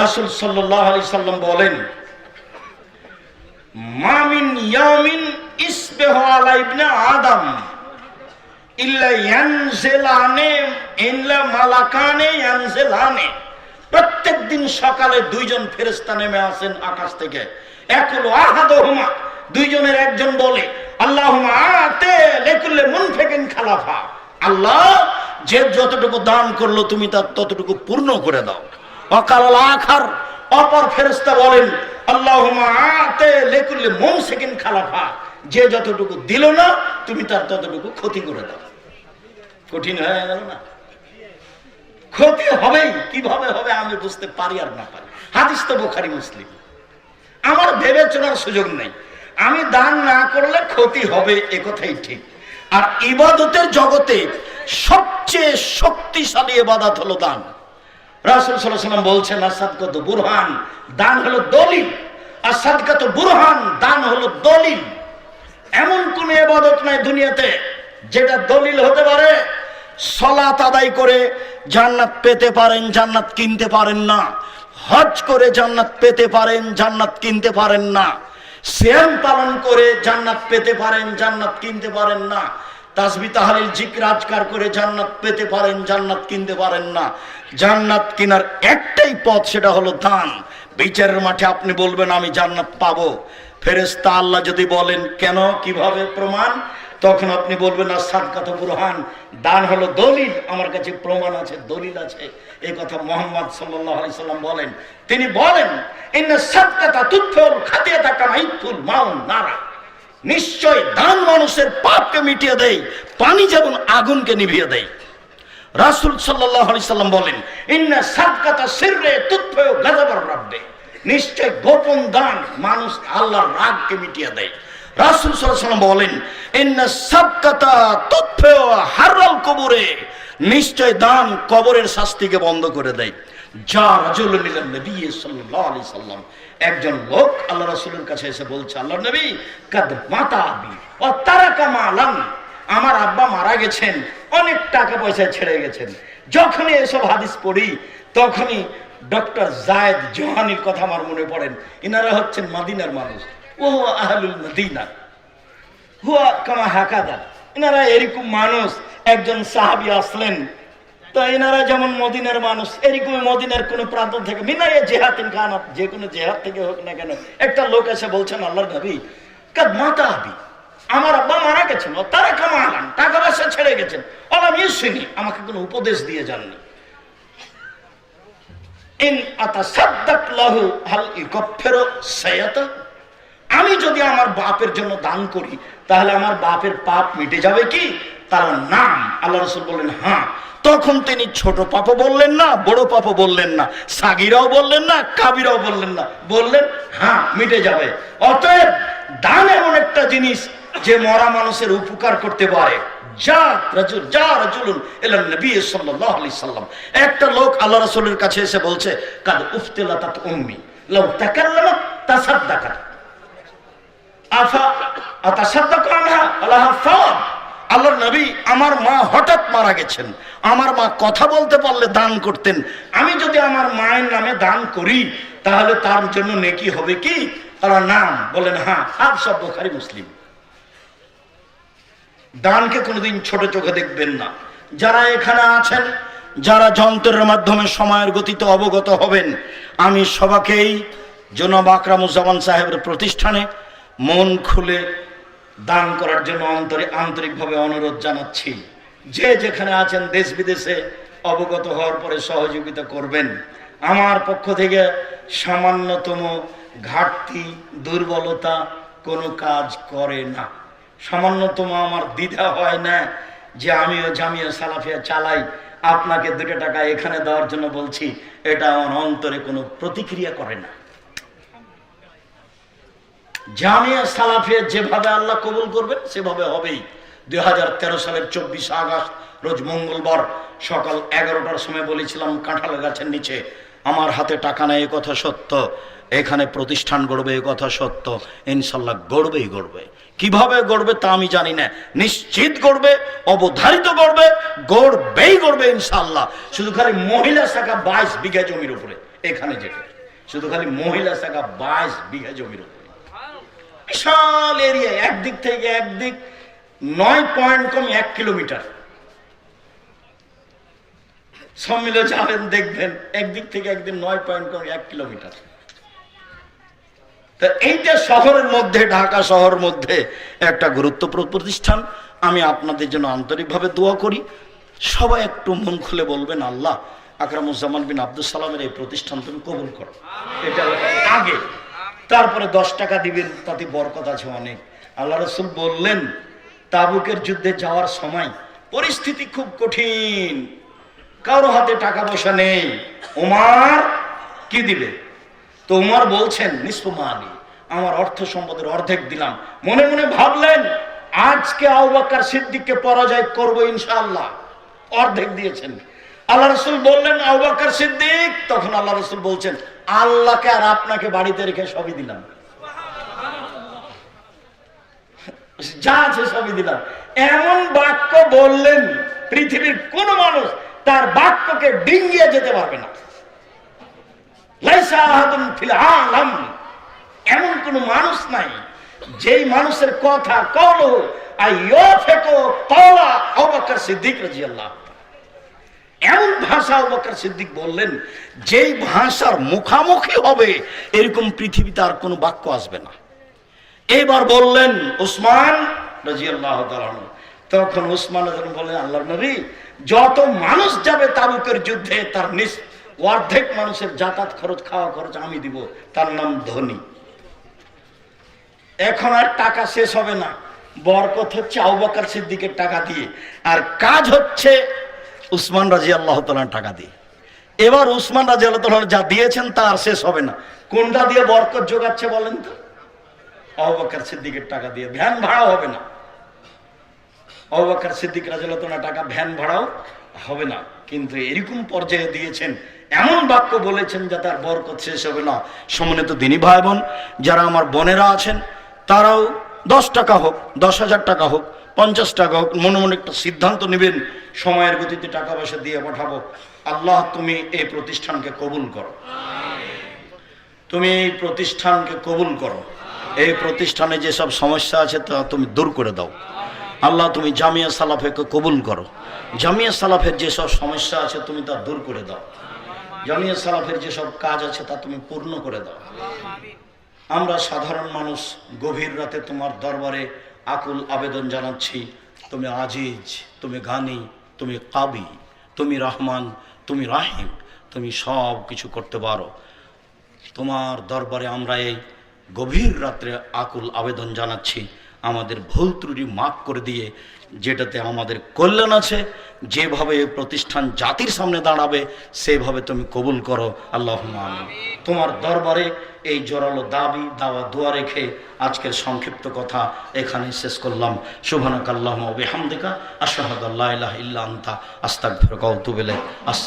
রাসুল সাল্লাম বলেন মামিন ইয়ামিন ইসবেহ আলা আদম ইল্লা মালাকানে ইয়ানজিলানে। প্রত্যেক দিন সকালে দুইজন ফেরেশতা নেমে আসেন আকাশ থেকে। একুল আহাদহুমা, দুইজনের একজন বলে, আল্লাহুম্মা আতে লিকুল্লি মুনফিকিন খালাফা। আল্লাহ যে যতটুকু দান করল তুমি তার ততটুকু পূর্ণ করে দাও। অপর ফেরেশতা বলেন যে যতটুকু দিল না, তুমি তার ততটুকু ক্ষতি করে দাও। কঠিন হয়ে গেল না? ক্ষতি হবেই, কীভাবে হবে আমি বুঝতে পারি আর না পারি। হাদিস তো বোখারি, মুসলিম। আমার বিবেচনার সুযোগ নেই। আমি দান না করলে ক্ষতি হবে, এ কথাই ঠিক। আর ইবাদতের জগতে সবচেয়ে শক্তিশালী ইবাদত হলো দান। রাসুল সাল্লাম বলছেন আসাদগত বুরহান, দান হলো দলিল। আসাদগত বুরহান, দান হলো দলিল। এমন কোন এবাদত নাই দুনিয়াতে যেটা দলিল হতে পারে। সলাত আদায় করে জান্নাত পেতে পারেন, জান্নাত কিনতে পারেন না। হজ করে জান্নাত পেতে পারেন, জান্নাত কিনতে পারেন না। শ্যাম পালন করে জান্নাত পেতে পারেন, জান্নাত কিনতে পারেন না। তাসবি তাহালিল জিকরাজকার করে জান্নাত পেতে পারেন, জান্নাত কিনতে পারেন না। জান্নাত কেনার একটাই পথ, সেটা হলো দান। বিচারের মাঠে আপনি বলবেন, আমি জান্নাত পাবো। ফেরেস্তা আল্লাহ যদি বলেন, কেন? কীভাবে প্রমাণ? তখন আপনি বলবেন না সাদকাত বুরহান। দান হলো দলিল। আমার কাছে প্রমাণ আছে, দলিল আছে। এই কথা মোহাম্মদ সাল্লাহ সাল্লাম বলেন। তিনি বলেন, ইন্না সাদকাতা তুথ্যল খাতিয়াতা কামাইতুল মাউন নারা। নিশ্চয় দান মানুষের পাপকে মিটিয়ে দেয় পানি যেমন আগুনকে নিভিয়ে দেয় রাসুল সাল্লাম বলেন সাদকাতা নিশ্চয় গোপন দান মানুষ আল্লাহর রাগকে মিটিয়ে দেয়। রাসুল সাল্লাম বলেন, ইন্না সাবকাতা তথ্য হারাল কবরে। নিশ্চয় দান কবরের শাস্তিকে বন্ধ করে দেয়। একজন লোক আল্লাহ কাছে এসে বলছে আল্লাহ নবী, কাদ মাতা আমার আব্বা মারা গেছেন, অনেক টাকা পয়সা ছেড়ে গেছেন। যখনই এসব হাদিস পড়ি, তখনই ডক্টর জায়দ জোহানির কথা আমার মনে পড়েন ইনারা হচ্ছেন মাদিনার মানুষ। ও আহলুল মদিনা। হুয়া কামা হাকাদা। এনারা এরকম মানুষ। একজন সাহাবি আসলেন এনারা যেমন মানুষ, এরকম প্রান্ত থেকে যে কোনো জেহাদ থেকে হোক না কেন, একটা লোক এসে বলছেন, আল্লাহর নবী, কাদ মাতা আবি। আমার আব্বা মারা গেছেন তারা কামা আলান, টাকা পয়সা ছেড়ে গেছেন। ইসিনি আমাকে কোনো উপদেশ দিয়ে আমি যদি আমার বাপের জন্য দান করি, তাহলে আমার বাপের পাপ মিটে যাবে কি? তার নাম আল্লাহ রসুল বললেন হ্যাঁ। তখন তিনি ছোট পাপ বললেন না, বড় পাপ বললেন না, সাগিরাও বললেন না, কাবিরাও বললেন না। বললেন হ্যাঁ মিটে যাবে। অতএব দান এমন একটা জিনিস যে মরা মানুষের উপকার করতে পারে। একটা লোক আল্লাহ রাসূলের কাছে এসে বলছে, কাদ তাসাদ্দাকাত। আফা আল্লাহর নবী আমার মা হঠাৎ মারা গেছেন। আমার মা কথা বলতে পারলে দান করতেন। আমি যদি আমার মায়ের নামে দান করি, তাহলে তার জন্য নেকি হবে কি? তারা নাম বলেন হ্যাঁ সাত সব বোখারি মুসলিম। দানকে কোনোদিন ছোট চোখে দেখবেন না। যারা এখানে আছেন, যারা যন্ত্রের মাধ্যমে সময়ের গতিতে অবগত হবেন, আমি সবাকেই জনাব আকরামুজ্জামান সাহেবের প্রতিষ্ঠানে মন খুলে দান করার জন্য অন্তরে আন্তরিকভাবে অনুরোধ জানাচ্ছি। যে যেখানে আছেন দেশ বিদেশে অবগত হওয়ার পরে সহযোগিতা করবেন। আমার পক্ষ থেকে সামান্যতম ঘাটতি, দুর্বলতা কোনো কাজ করে না। সামান্যতম আমার দ্বিধা হয় না যে আমিও জামিয়া সালাফিয়া চালাই, আপনাকে দুটো টাকা এখানে দেওয়ার জন্য বলছি, এটা আমার অন্তরে কোনো প্রতিক্রিয়া করে না। জামিয়া সালাফিয়া যেভাবে আল্লাহ কবুল করবেন, সেভাবে হবেই। দুই সালের চব্বিশে আগস্ট, রোজ মঙ্গলবার সকাল এগারোটার সময় বলেছিলাম, কাঁঠাল গাছের নিচে আমার হাতে টাকা নেই কথা সত্য। এখানে প্রতিষ্ঠান গড়বে, এ কথা সত্য। ইনশাল্লাহ গড়বেই গড়বে। কীভাবে গড়বে তা আমি জানি না। নিশ্চিত গড়বে, অবধারিত গড়বে, গড়বেই গড়বে ইনশাল্লাহ। শুধু খালি মহিলা শাখা বাইশ বিঘা জমির উপরে, এখানে যেটা। শুধু খালি মহিলা শাখা বাইশ বিঘা জমির উপরে। বিশাল এরিয়া একদিক থেকে একদিক, নয় পয়েন্ট কম এক কিলোমিটার সব মিলে যাবেন, দেখবেন, একদিক থেকে একদিন নয় পয়েন্ট কম এক কিলোমিটার তা এইটা শহরের মধ্যে, ঢাকা শহরের মধ্যে একটা গুরুত্বপূর্ণ প্রতিষ্ঠান। আমি আপনাদের জন্য আন্তরিকভাবে দোয়া করি। সবাই একটু মন খুলে বলবেন, আল্লাহ আকরামুজ্জামান বিন আব্দুল সালামের এই প্রতিষ্ঠান তুমি কবুল করো। এটা আগে। তারপরে দশ টাকা দিবেন, তাতে বরকত আছে অনেক। আল্লাহ রসুল বললেন, তাবুকের যুদ্ধে যাওয়ার সময় পরিস্থিতি খুব কঠিন। কারও হাতে টাকা পয়সা নেই। ওমার কি দিবে? তো উমর বলছেন নিষ্পমানি আমার অর্থ সম্পদের অর্ধেক দিলাম। মনে মনে ভাবলেন, আজকে আউবাক্কার সিদ্দিককে পরাজয় করব ইনশাআল্লাহ। অর্ধেক দিয়েছেন। আল্লাহ রসুল বললেন আউবাক্কার সিদ্দিক। তখন আল্লাহ রসুল বলছেন, আল্লাহকে আর আপনাকে বাড়িতে রেখে সবই দিলাম। যা আছে সবই দিলাম। এমন বাক্য বললেন পৃথিবীর কোন মানুষ তার বাক্যকে ডিঙ্গিয়ে যেতে পারবে না। এমন কোন মানুষ নাই যেই মানুষের কথা কল কলা আবাকার সিদ্দিক রাজিয়াল্লাহ এমন ভাষা আবাকার সিদ্দিক বললেন, যেই ভাষার মুখামুখি হবে, এরকম পৃথিবীতে আর কোনো বাক্য আসবে না। এবার বললেন উসমান রাজিয়াল্লাহ তখন রাদিয়াল্লাহু বললেন, আল্লাহ নবী, যত মানুষ যাবে তাবুকের যুদ্ধে, তার নিস অর্ধেক মানুষের যাতায়াত খরচ, খাওয়া খরচ আমি দিব, তার নাম ধনী। এখন আর টাকা শেষ হবে না। বরকত হচ্ছে আউবাকার সিদ্দিকের টাকা দিয়ে। আর কাজ হচ্ছে উসমান রাজি আল্লাহ টাকা দিয়ে। এবার উসমান রাজি আল্লাহ যা দিয়েছেন তা আর শেষ হবে না। কোনটা দিয়ে বরকত যোগাচ্ছে বলেন তো? অবাকার সিদ্দিকের টাকা দিয়ে। ভ্যান ভাড়াও হবে না। অবাকার সিদ্দিক রাজলতনা টাকা ভ্যান ভাড়াও হবে না। কিন্তু এরকম পর্যায়ে দিয়েছেন, এমন বাক্য বলেছেন যাতে তার বরকত শেষ হবে না। সমন্বিত দিনী ভাই বোন, যারা আমার বোনেরা আছেন, তারাও দশ টাকা হোক, দশ হাজার টাকা হোক পঞ্চাশ টাকা হোক, মনে মনে একটা সিদ্ধান্ত নেবেন, সময়ের গতিতে টাকা পয়সা দিয়ে পাঠাবো। আল্লাহ, তুমি এই প্রতিষ্ঠানকে কবুল করো। তুমি এই প্রতিষ্ঠানকে কবুল করো। এই প্রতিষ্ঠানে যেসব সমস্যা আছে তা তুমি দূর করে দাও। আল্লাহ, তুমি জামিয়া সালাফেকে কবুল করো। জামিয়া সালাফের যেসব সমস্যা আছে তুমি তা দূর করে দাও। জামিয়া সালাফের যেসব কাজ আছে তা তুমি পূর্ণ করে দাও। আমরা সাধারণ মানুষ গভীর রাতে তোমার দরবারে আকুল আবেদন জানাচ্ছি, তুমি আজিজ, তুমি গানি, তুমি কাবি, তুমি রহমান, তুমি রাহিম, তুমি সব কিছু করতে পারো। তোমার দরবারে আমরা এই গভীর রাত্রে আকুল আবেদন জানাচ্ছি, আমাদের ভুল ত্রুটি মাফ করে দিয়ে, যেটাতে আমাদের কল্যাণ আছে, যেভাবে প্রতিষ্ঠান জাতির সামনে দাঁড়াবে, সেভাবে তুমি কবুল করো। আল্লাহ তোমার দরবারে এই জোরালো দাবি, দাওয়া, দোয়া রেখে আজকের সংক্ষিপ্ত কথা এখানে শেষ করলাম। শুভানক কাল্লাহ বেহামদিকা, আশাহাদ আল্লাহ ইল্লা আস্তাক ফেরকাউতুবেলে আস্তা